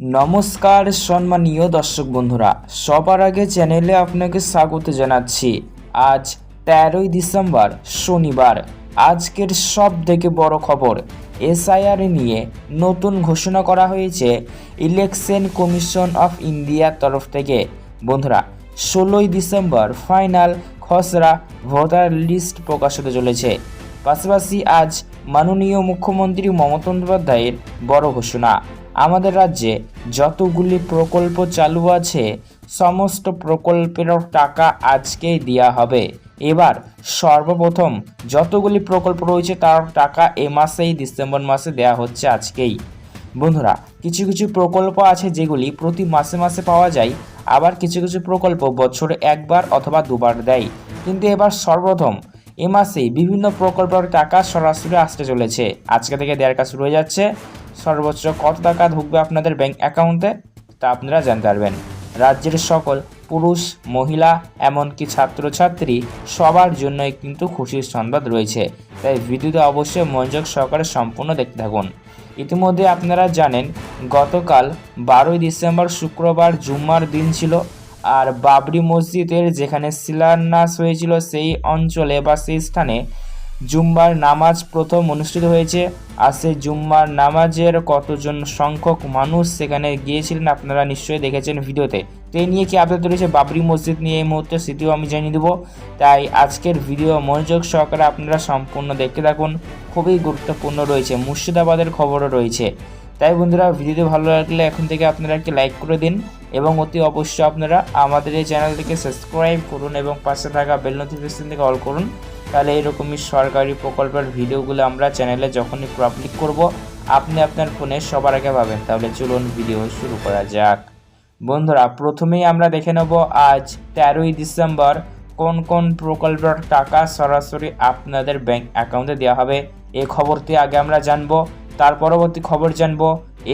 নমস্কার সম্মানীয় দর্শক বন্ধুরা, সবার আগে চ্যানেলে আপনাকে স্বাগত জানাচ্ছি। আজ তেরোই ডিসেম্বর, শনিবার। আজকের সব থেকে বড় খবর, এসআইআর নিয়ে নতুন ঘোষণা করা হয়েছে ইলেকশন কমিশন অফ ইন্ডিয়ার তরফ থেকে। বন্ধুরা, ষোলোই ডিসেম্বর ফাইনাল খসড়া ভোটার লিস্ট প্রকাশ হতে চলেছে। পাশাপাশি আজ মাননীয় মুখ্যমন্ত্রী মমতা বন্দ্যোপাধ্যায়ের বড় ঘোষণা। আমাদের রাজ্যে যতগুলি প্রকল্প চালু আছে, সমস্ত প্রকল্পের টাকা আজকেই দেওয়া হবে। এবার সর্বপ্রথম যতগুলি প্রকল্প রয়েছে, তার টাকা এ মাসেই ডিসেম্বর মাসে দেওয়া হচ্ছে আজকেই। বন্ধুরা, কিছু কিছু প্রকল্প আছে যেগুলি প্রতি মাসে মাসে পাওয়া যায়, আবার কিছু কিছু প্রকল্প বছরে একবার অথবা দুবার দেয়। কিন্তু এবার সর্বপ্রথম এ মাসেই বিভিন্ন প্রকল্পের টাকা সরাসরি আসতে চলেছে। আজকে থেকে দেওয়ার কাজ শুরু হয়ে যাচ্ছে। সর্বোচ্চ কত টাকা ঢুকবে আপনাদের ব্যাংক অ্যাকাউন্টে তা আপনারা জানতে পারবেন। রাজ্যের সকল পুরুষ, মহিলা, এমনকি ছাত্রছাত্রী সবার জন্যই কিন্তু খুশির সংবাদ রয়েছে। তাই ভিডিওতে অবশ্যই মনোযোগ সহকারে সম্পূর্ণ দেখতে থাকুন। ইতিমধ্যে আপনারা জানেন, গতকাল বারোই ডিসেম্বর শুক্রবার জুম্মার দিন ছিল, আর বাবরি মসজিদের যেখানে শিলান্যাস হয়েছিল সেই অঞ্চলে বা সেই স্থানে জুম্মার নামাজ প্রথম অনুষ্ঠিত হয়েছে। আর সেই জুম্মার নামাজের কতজন সংখ্যক মানুষ সেখানে গিয়েছিলেন আপনারা নিশ্চয়ই দেখেছেন ভিডিওতে। তো এই নিয়ে কি আপডেট রয়েছে? বাবরি মসজিদ নিয়ে এই মুহূর্তে সেটিও আমি জানিয়ে দেবো। তাই আজকের ভিডিও মনোযোগ সহকারে আপনারা সম্পূর্ণ দেখতে থাকুন। খুবই গুরুত্বপূর্ণ রয়েছে। মুর্শিদাবাদের খবরও রয়েছে। তাই বন্ধুরা, ভিডিওটি ভালো লাগলে এখন থেকে আপনারা একটি লাইক করে দিন এবং অতি অবশ্যই আপনারা আমাদের এই চ্যানেলটিকে সাবস্ক্রাইব করুন এবং পাশে থাকা বেল নোটিফিকেশন থেকে অল করুন। তাহলে এরকমই সরকারি প্রকল্পের ভিডিওগুলো আমরা চ্যানেলে যখনই পাবলিক করব, আপনি আপনার ফোনে সবার আগে পাবেন। তাহলে চলুন ভিডিও শুরু করা যাক। বন্ধুরা, প্রথমেই আমরা দেখে নেব আজ তেরোই ডিসেম্বর কোন কোন প্রকল্পের টাকা সরাসরি আপনাদের ব্যাংক অ্যাকাউন্টে দেওয়া হবে। এ খবরটি আগে আমরা জানব, তার পরবর্তী খবর জানব,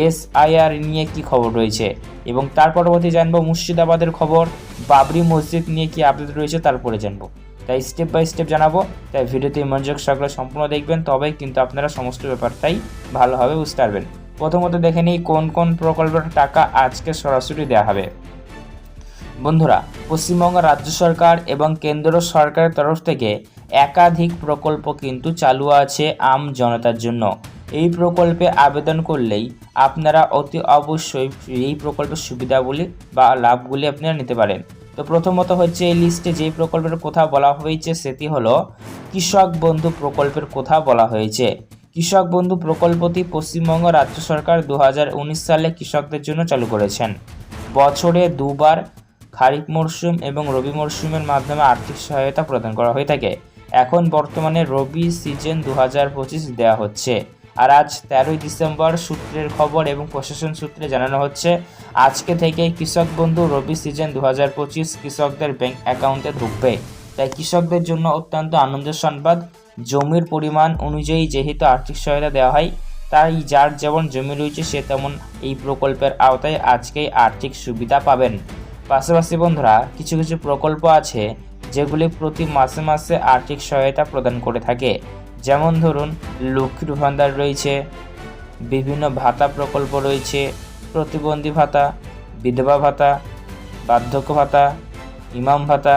এসআইআর নিয়ে কি খবর রয়েছে এবং তার পরবর্তী জানব মুর্শিদাবাদের খবর, বাবরি মসজিদ নিয়ে কি আপডেট রয়েছে, তারপরে জানব। তাই স্টেপ বাই স্টেপ জানাব। তাই ভিডিওতে মনোযোগ সহকারে সম্পূর্ণ দেখবেন, তবেই কিন্তু আপনারা সমস্ত ব্যাপারটাই ভালোভাবে বুঝতে পারবেন। প্রথমত দেখে নিই কোন কোন প্রকল্পের টাকা আজকে সরাসরি দেওয়া হবে। বন্ধুরা, পশ্চিমবঙ্গ রাজ্য সরকার এবং কেন্দ্র সরকারের তরফ থেকে একাধিক প্রকল্প কিন্তু চালু আছে আম জনতার জন্য। এই প্রকল্পে আবেদন করলেই আপনারা অতি অবশ্যই এই প্রকল্পের সুবিধাগুলি বা লাভগুলি আপনারা নিতে পারেন। তো প্রথমত হচ্ছে এই লিস্টে যেই প্রকল্পের কথা বলা হয়েছে সেটি হলো কৃষক বন্ধু প্রকল্পের কথা বলা হয়েছে। কৃষক বন্ধু প্রকল্পটি পশ্চিমবঙ্গ রাজ্য সরকার দু হাজার উনিশ সালে কৃষকদের জন্য চালু করেছেন। বছরে দুবার খারিফ মরশুম এবং রবি মরশুমের মাধ্যমে আর্থিক সহায়তা প্রদান করা হয়ে থাকে। এখন বর্তমানে রবি সিজন দু হাজার পঁচিশ দেওয়া হচ্ছে। আর আজ তেরোই ডিসেম্বর সূত্রের খবর এবং প্রশাসন সূত্রে জানানো হচ্ছে, আজকে থেকে কৃষক বন্ধু রবি সিজন দু হাজার পঁচিশ কৃষকদের ব্যাংক অ্যাকাউন্টে ঢুকবে। তাই কৃষকদের জন্য অত্যন্ত আনন্দের সংবাদ। জমির পরিমাণ অনুযায়ী যেহেতু আর্থিক সহায়তা দেওয়া হয়, তাই যার যেমন জমি রয়েছে সে তেমন এই প্রকল্পের আওতায় আজকেই আর্থিক সুবিধা পাবেন। পাশাপাশি বন্ধুরা, কিছু কিছু প্রকল্প আছে, যেগুলি প্রতি মাসে মাসে আর্থিক সহায়তা প্রদান করে থাকে। যেমন ধরুন লক্ষ্মীর ভান্ডার রয়েছে, বিভিন্ন ভাতা প্রকল্প রয়েছে, প্রতিবন্ধী ভাতা, বিধবা ভাতা, বার্ধক্য ভাতা, ইমাম ভাতা,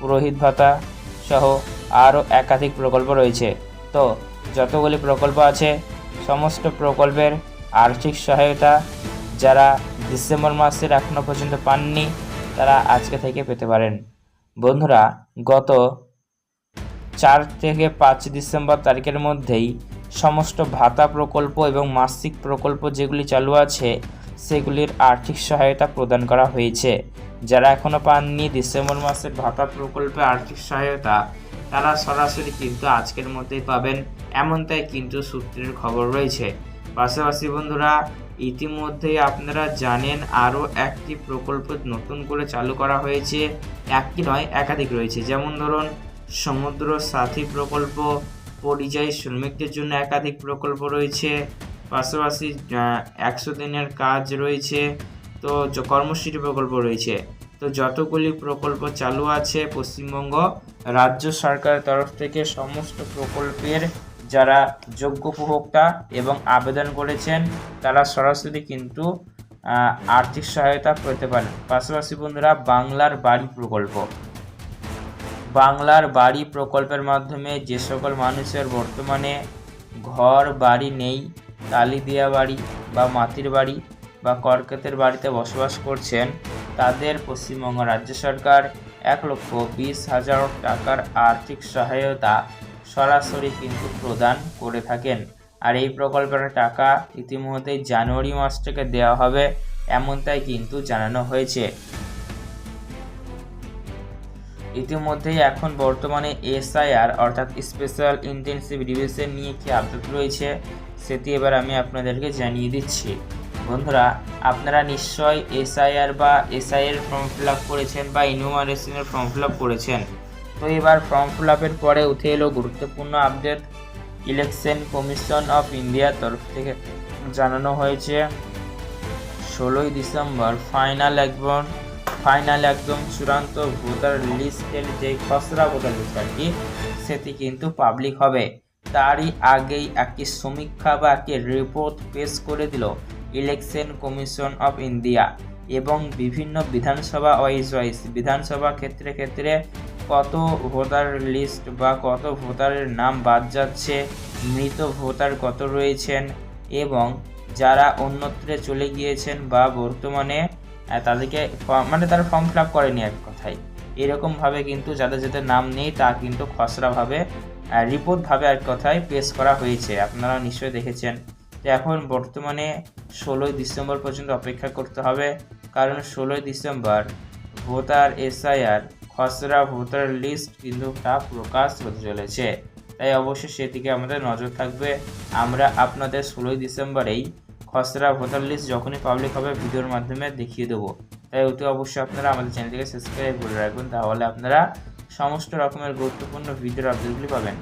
পুরোহিত ভাতা সহ আরও একাধিক প্রকল্প রয়েছে। তো, যতগুলি প্রকল্প আছে, সমস্ত প্রকল্পের আর্থিক সহায়তা যারা ডিসেম্বর মাসের এখনও পর্যন্ত পাননি, তারা আজকে থেকে পেতে পারেন। বন্ধুরা, গত চার থেকে পাঁচ ডিসেম্বর তারিখের মধ্যেই সমস্ত ভাতা প্রকল্প এবং মাসিক প্রকল্প যেগুলি চালু আছে, সেগুলির আর্থিক সহায়তা প্রদান করা হয়েছে। যারা এখনও পাননি ডিসেম্বর মাসের ভাতা প্রকল্পে আর্থিক সহায়তা, তারা সরাসরি কিন্তু আজকের মধ্যেই পাবেন। এমনটাই কিন্তু সূত্রের খবর রয়েছে। পাশাপাশি বন্ধুরা, ইতিমধ্যেই আপনারা জানেন আরও একটি প্রকল্প নতুন করে চালু করা হয়েছে। একটি নয়, একাধিক রয়েছে। যেমন ধরুন সমুদ্র সাথী প্রকল্প, পরিযায়ী শ্রমিকদের জন্য একাধিক প্রকল্প রয়েছে। পাশাপাশি একশো দিনের কাজ রয়েছে। তো কর্মসূচি প্রকল্প রয়েছে। তো যতগুলি প্রকল্প চালু আছে পশ্চিমবঙ্গ রাজ্য সরকারের তরফ থেকে সমস্ত প্রকল্পের যারা যোগ্য উপভোক্তা এবং আবেদন করেছেন, তারা সরাসরি কিন্তু আর্থিক সহায়তা পেতে পারেন। পাশাপাশি বন্ধুরা, বাংলার বাড়ি প্রকল্প। বাংলার বাড়ি প্রকল্পের মাধ্যমে যে সকল মানুষের বর্তমানে ঘর, বাড়ি নেই টালি দেওয়া বাড়ি বা মাটির বাড়ি বা কর্কেতের বাড়িতে বসবাস করছেন, তাদের পশ্চিমবঙ্গ রাজ্য সরকার এক লক্ষ বিশ হাজার টাকার আর্থিক সহায়তা সরাসরি কিন্তু প্রদান করে থাকেন। আর এই প্রকল্পের টাকা ইতিমধ্যেই জানুয়ারি মাস থেকে দেওয়া হবে, এমনটাই কিন্তু জানানো হয়েছে। ইতিমধ্যেই এখন বর্তমানে এসআইআর, অর্থাৎ স্পেশাল ইন্টেনসিভ রিভিশন নিয়ে কি আপডেট রয়েছে, সেটি এবার আমি আপনাদেরকে জানিয়ে দিচ্ছি। বন্ধুরা, আপনারা নিশ্চয়ই এসআইআর বা এসআইয়ের ফর্ম ফিল আপ করেছেন বা ইনুমারেশনের ফর্ম ফিল আপ করেছেন। তো এবার ফর্ম ফিল আপের পরে উঠে এলো গুরুত্বপূর্ণ আপডেট ইলেকশন কমিশন অফ ইন্ডিয়ার তরফ থেকে জানানো হয়েছে, ষোলোই ডিসেম্বর ফাইনাল একদম ফাইনাল একদম চূড়ান্ত ভোটার লিস্টের যে খসড়া ভোটার লিস্ট আর কি সেটি কিন্তু পাবলিক হবে। তারই আগেই একটি সমীক্ষা বা একটি রিপোর্ট পেশ করে দিল ইলেকশন কমিশন অফ ইন্ডিয়া এবং বিভিন্ন বিধানসভা ওয়াইজ ওয়াইজ বিধানসভা ক্ষেত্রে ক্ষেত্রে কত ভোটার লিস্ট বা কত ভোটারের নাম বাদ যাচ্ছে, মৃত ভোটার কত রয়েছেন এবং যারা অন্যত্রে চলে গিয়েছেন বা বর্তমানে তাদেরকে মানে তারা ফর্ম ফিল আপ করেনি এক কথায়। এরকমভাবে কিন্তু যাদের যাদের নাম নেই তা কিন্তু খসড়াভাবে রিপোর্টভাবে এক কথায় পেশ করা হয়েছে। আপনারা নিশ্চয়ই দেখেছেন। এখন বর্তমানে ষোলোই ডিসেম্বর পর্যন্ত অপেক্ষা করতে হবে। কারণ ষোলোই ডিসেম্বর ভোটার এসআইআর, খসড়া ভোটার লিস্ট কিন্তু তা প্রকাশ হতে চলেছে। তাই অবশ্যই সেদিকে আমাদের নজর থাকবে। আমরা আপনাদের ষোলোই ডিসেম্বরেই খসড়া ভোটার লিস্ট যখনই পাবলিক হবে ভিডিওর মাধ্যমে দেখিয়ে দেবো। তাই অতি অবশ্যই আপনারা আমাদের চ্যানেলটিকে সাবস্ক্রাইব করে রাখবেন, তাহলে আপনারা সমস্ত রকমের গুরুত্বপূর্ণ ভিডিওর আপডেটগুলি পাবেন।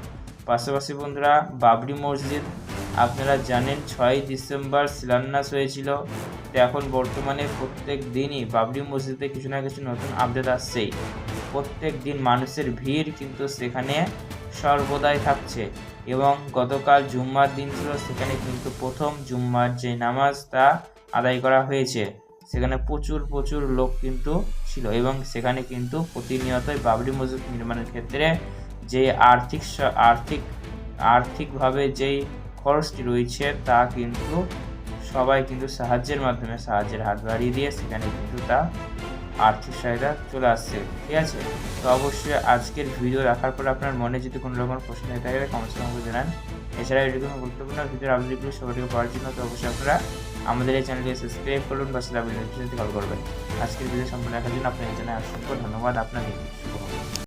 পাশাপাশি বন্ধুরা, বাবরি মসজিদ, আপনারা জানেন ছয় ডিসেম্বর শিলান্যাস হয়েছিল। তো এখন বর্তমানে প্রত্যেক দিনই বাবরি মসজিদে কিছু না কিছু নতুন আপডেট আসছেই। প্রত্যেক দিন মানুষের ভিড় কিন্তু সেখানে সর্বদাই থাকছে। এবং গতকাল জুম্মার দিন ছিল, সেখানে কিন্তু প্রথম জুম্মার যে নামাজ তা আদায় করা হয়েছে। সেখানে প্রচুর প্রচুর লোক কিন্তু ছিল এবং সেখানে কিন্তু প্রতিনিয়তই বাবরি মসজিদ নির্মাণের ক্ষেত্রে যে আর্থিক আর্থিক, আর্থিকভাবে যেই খরচটি রয়েছে তা কিন্তু সবাই কিন্তু সাহায্যের মাধ্যমে সাহায্যের হাত বাড়িয়ে দিয়ে সেখানে কিন্তু তা আর্থিক সহায়তা চলে আসছে, ঠিক আছে? তো অবশ্যই আজকের ভিডিও রাখার পর আপনার মনে যদি কোনো রকম প্রশ্ন হয়ে থাকে কমেন্টস আমাকে জানান। এছাড়া এরকম গুরুত্বপূর্ণ ভিডিওর আপডেটগুলো সবাইকে পাওয়ার জন্য তো অবশ্যই আপনারা আমাদের এই চ্যানেলকে সাবস্ক্রাইব করুন বা সেটা কল করবেন। আজকের ভিডিও সম্পূর্ণ দেখার জন্য আপনার জানাই অসংখ্য ধন্যবাদ আপনাকে শুভ